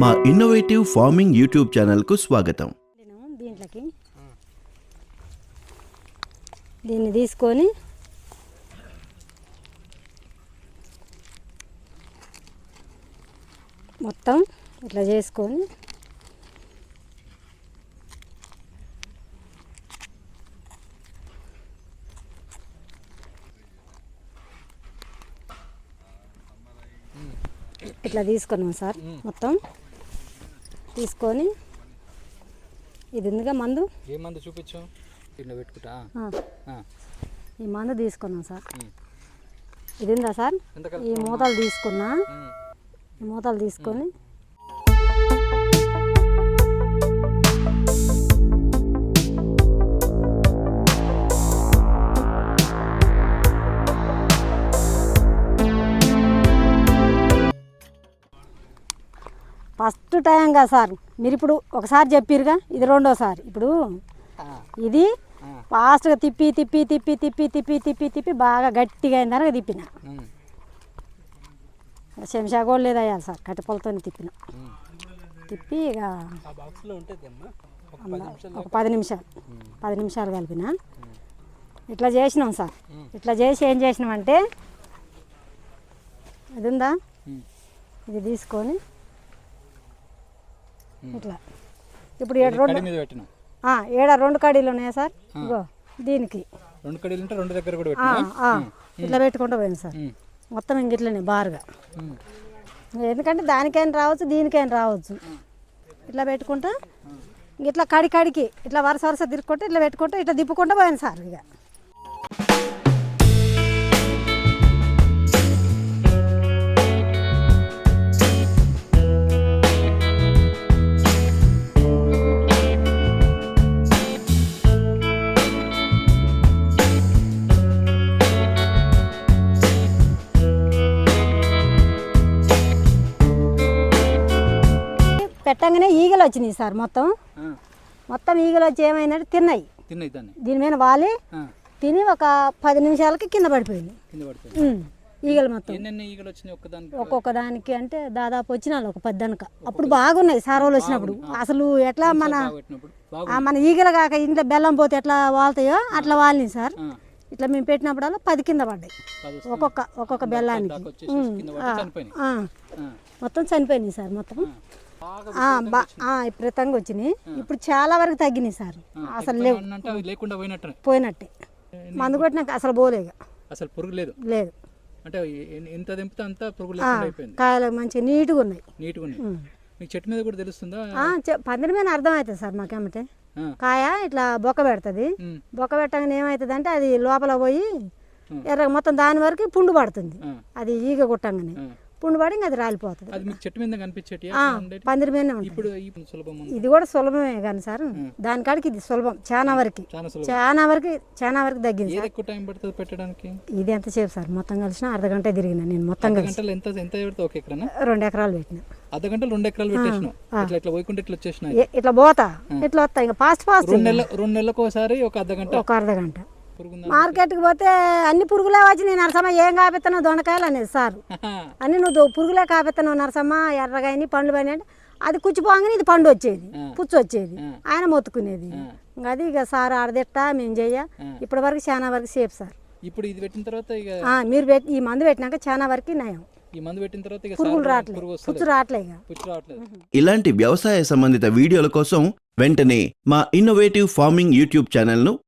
మా innovative farming YouTube ఛానల్కు స్వాగతం. దీంట్లోకి దీన్ని తీసుకొని మొత్తం ఇట్లా చేసుకొని ఇట్లా తీసుకున్నాం సార్. మొత్తం తీసుకొని ఇది ఉందిగా మందు? ఏ మందు చూపించు. పెట్టుకుంటా. ఈ మందు తీసుకున్నాం సార్. ఇది ఉందా సార్? ఈ మూతలు తీసుకున్నా. ఈ మూతలు తీసుకొని ఫస్ట్ టైం కదా సార్ మీరు ఇప్పుడు ఒకసారి చెప్పిరుగా ఇది రెండోసారి ఇప్పుడు. ఇది. ఫాస్ట్గా తిప్పి తిప్పి తిప్పి తిప్పి తిప్పి తిప్పి తిప్పి బాగా గట్టిగా అయిన తర్వాత తిప్పిన. శంషా కూడా లేదయ్యా సార్ కట్టెపొలతో తిప్పిన. తిప్పి ఇక ఒక పది నిమిషాలు ఒక పది నిమిషాలు కలిపిన ఇట్లా చేసినాం సార్. ఇట్లా చేసి ఏం చేసినామంటే అది ఉందా. ఇది తీసుకొని. ఇట్లా. ఇప్పుడు ఏడు రెండు ఏడ రెండు కడీలు ఉన్నాయా సార్? ఇగో దీనికి. రెండు కడీలు ఉంటే రెండు దగ్గర కూడా ఇట్లా పెట్టుకుంటూ పోయింది సార్. మొత్తం ఇంక ఇట్లనే బారుగా. ఎందుకంటే దానికైనా రావచ్చు దీనికైనా రావచ్చు. ఇట్లా పెట్టుకుంటా ఇట్లా కడి కడికి ఇట్లా వరుస వరుస తిరుక్కుంటే ఇట్లా పెట్టుకుంటే ఇట్లా తిప్పుకుంటూ పోయాను సార్ ఇక. పెట్టంగానే ఈగలు వచ్చినాయి సార్ మొత్తం. మొత్తం ఈగలు వచ్చి ఏమైందంటే తిన్నాయి. తిన్నాయి దీని మీద వాలి. తిని ఒక పది నిమిషాలకి కింద పడిపోయింది. ఈగలు మొత్తం. ఒక్కొక్క దానికి అంటే దాదాపు వచ్చినాలు ఒక పద్దనక. అప్పుడు బాగున్నాయి సారోలు వచ్చినప్పుడు. అసలు ఎట్లా మన మన ఈగలు కాక ఇంట్లో బెల్లం పోతే ఎట్లా వాళ్తాయో అట్లా వాలినాయి సార్. ఇట్లా మేము పెట్టినప్పుడల్లా పది కింద పడ్డాయి. పది ఒక్కొక్క ఒక్కొక్క బెల్లానికి. మొత్తం చనిపోయినాయి సార్ మొత్తం. విపరీతంగా వచ్చినాయి. ఇప్పుడు చాలా వరకు తగ్గినాయి సార్. అసలు లేవు. లేకుండా పోయినట్టు. పోయినట్టే. మందు కొట్టినాక అసలు పోలేక అసలు పురుగు లేదు. లేదు. అంటే ఎంత దింపితే అంత పురుగు అయిపోయింది. కాయలు మంచిగా నీట్గా ఉన్నాయి. నీట్గా ఉన్నాయి. మీకు చెట్టు మీద కూడా తెలుస్తుందా? పందిరి మీద అర్థమవుతుంది సార్ మాకేమంటే. కాయ ఇట్లా బొక్క పెడుతుంది. బొక్క పెట్టగానే ఏమవుతుంది అంటే అది లోపల పోయి. ఎర్ర మొత్తం దాని వరకు పుండు పడుతుంది. అది ఈగ కొట్టంగానే. పుండు పడి అది రాలిపోతుంది. అది మీకు చెట్టు మీద కనిపించేటి? పందిరి ఉంటుంది. ఇప్పుడు. ఇది కూడా సులభమే కానీ సార్ దానికాడికి ఇది సులభం చాలా వరకు. చాలా వరకు చాలా వరకు తగ్గింది ఎక్కువ టైం పడుతుంది పెట్టడానికి? ఇది ఎంతసేపు సార్? మొత్తం కలిసిన అర్ధ గంట తిరిగిన నేను మొత్తం కలిసి. ఎంత ఎంత ఒక రెండు ఎకరాలు పెట్టిన. అర్ధ గంటలు రెండు ఎకరాలు పెట్టేసినావు. ఇట్లా ఇట్లా పోతా ఇట్లా వస్తా ఇంకా ఫాస్ట్ ఫాస్ట్ రెండు నెలల రెండు నెలలకు ఒకసారి ఒక అర్ధ గంట. ఒక అర్ధ గంట. మార్కెట్కి పోతే అన్ని పురుగులే వచ్చి నేను నరసమ్మ ఏం కాపెత్తాను దొండకాయలు అనేది సార్. అన్ని నువ్వు పురుగులే కాపెత్తాను నరసమ్మ ఎర్రగాయని పండ్లు పని అంటే అది కుచ్చిపోగానే ఇది పండు వచ్చేది పుచ్చు వచ్చేది. ఆయన మొత్తుకునేది. ఇంకా అది ఇక సార్ ఆడదిట్ట మేము చెయ్య. ఇప్పటి వరకు చాలా వరకు సేఫ్ సార్. ఇప్పుడు ఇది పెట్టిన తర్వాత ఇక మీరు పెట్టి ఈ మందు పెట్టినాక చాలా వరకు నయం. ఈ మందు పెట్టిన తర్వాత ఇక పురుగులు రావట్లేదు. పుచ్చు పుచ్చు రావట్లేదు. ఇలాంటి వ్యవసాయ సంబంధిత వీడియోల కోసం వెంటనే మా ఇన్నోవేటివ్ ఫార్మింగ్ యూట్యూబ్ ఛానల్ను